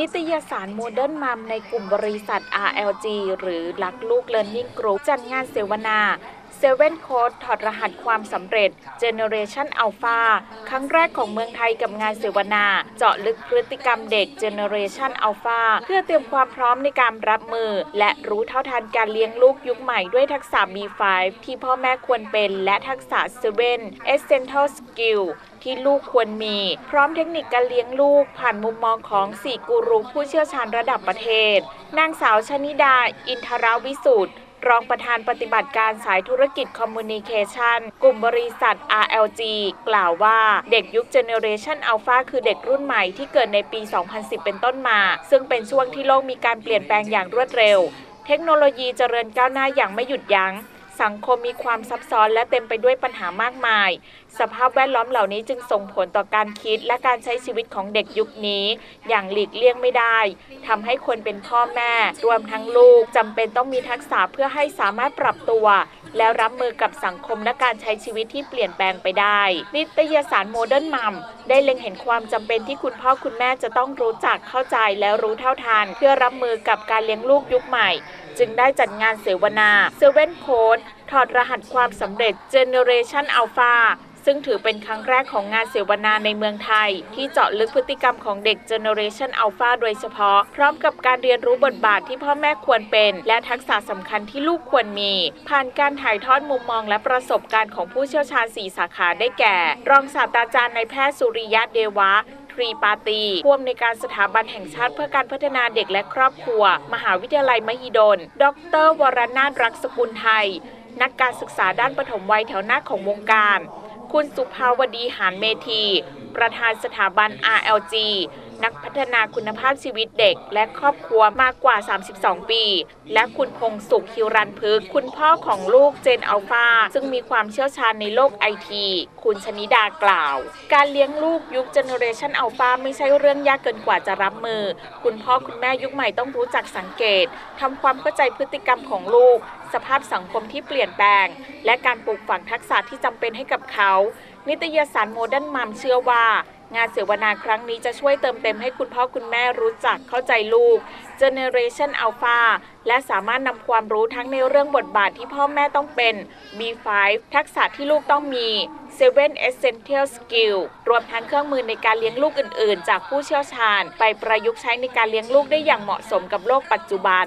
นิตยสารโมเดิร์นมัมในกลุ่มบริษัท RLG หรือลักลูกเลิร์นนิ่งกรุ๊ปจัดงานเสวนา 7 Code ถอดรหัสความสำเร็จ Generation Alpha ครั้งแรกของเมืองไทยกับงานเสวนา เจาะลึกพฤติกรรมเด็ก Generation Alpha เพื่อเตรียมความพร้อมในการรับมือ และรู้เท่าทันการเลี้ยงลูกยุคใหม่ด้วยทักษะ B5 ที่พ่อแม่ควรเป็นและทักษะ7 Essential Skill ที่ลูกควรมี พร้อมเทคนิคการเลี้ยงลูกผ่านมุมมองของ4กูรูผู้เชี่ยวชาญระดับประเทศ นางสาวชนิดา อินทราวิสุทธ์ รองประธานปฏิบัติการสายธุรกิจคอมมูนิเคชันกลุ่มบริษัท RLG กล่าวว่าเด็กยุคเจเนอเรชันอัลฟาคือเด็กรุ่นใหม่ที่เกิดในปี 2010 เป็นต้นมา ซึ่งเป็นช่วงที่โลกมีการเปลี่ยนแปลงอย่างรวดเร็ว เทคโนโลยีเจริญก้าวหน้าอย่างไม่หยุดยัง้ง สังคมมีความซับซ้อนและเต็มไปด้วยปัญหามากมาย สภาพแวดล้อมเหล่านี้จึงส่งผลต่อการคิดและการใช้ชีวิตของเด็กยุคนี้ อย่างหลีกเลี่ยงไม่ได้ทำให้คนเป็นพ่อแม่ รวมทั้งลูกจำเป็นต้องมีทักษะเพื่อให้สามารถปรับตัวแล้วรับมือกับสังคมและการใช้ชีวิตที่เปลี่ยนแปลงไปได้ นิตยสารโมเดิร์นมัมได้เล็งเห็นความจำเป็นที่คุณพ่อคุณแม่จะต้องรู้จักเข้าใจและรู้เท่าทัน เพื่อรับมือกับการเลี้ยงลูกยุคใหม่ จึงได้จัดงานเสวนาเซเว่นโค้ดถอดรหัสความสำเร็จ Generation Alpha ซึ่งถือเป็นครั้งแรกของงานเสวนาในเมืองไทย ที่เจาะลึกพฤติกรรมของเด็ก Generation Alpha โดยเฉพาะ พร้อมกับการเรียนรู้บทบาทที่พ่อแม่ควรเป็น และทักษะสำคัญที่ลูกควรมี ผ่านการถ่ายทอดมุมมองและประสบการณ์ของผู้เชี่ยวชาญ 4 สาขาได้แก่ รองศาสตราจารย์นายแพทย์สุริยะเดวะทรีปาตีผู้อำนวยการสถาบันแห่งชาติเพื่อการพัฒนาเด็กและครอบครัว มหาวิทยาลัยมหิดล ดร วรนาถรักสกุลไทย นักการศึกษาด้านปฐมวัยแถวหน้าของวงการ คุณสุภาวดีหานเมธี ประธานสถาบัน RLG นักพัฒนาคุณภาพชีวิตเด็กและครอบครัวมากกว่า 32 ปี และคุณพงสุขฮิวรันพึกษ์คุณพ่อของลูกเจนอัลฟาซึ่งมีความเชี่ยวชาญในโลกไอที คุณชนิดากล่าว การเลี้ยงลูกยุคเจเนอเรชันอัลฟาไม่ใช่เรื่องยากเกินกว่าจะรับมือ คุณพ่อคุณแม่ยุคใหม่ต้องรู้จักสังเกตทำความเข้าใจพฤติกรรมของลูก สภาพสังคมที่เปลี่ยนแปลง และการปลูกฝังทักษะที่จำเป็นให้กับเขานิตยสารโมเดิร์นมัมเชื่อว่างานเสวนาครั้งนี้จะช่วยเติมเต็มให้คุณพ่อคุณแม่รู้จักเข้าใจลูก Generation Alpha และสามารถนำความรู้ทั้งในเรื่องบทบาทที่พ่อแม่ต้องเป็น B5 ทักษะที่ลูกต้องมี7 Essential Skill รวมทั้งเครื่องมือในการเลี้ยงลูกอื่น ๆ จากผู้เชี่ยวชาญ ไปประยุกต์ใช้ในการเลี้ยงลูกได้อย่างเหมาะสมกับโลกปัจจุบัน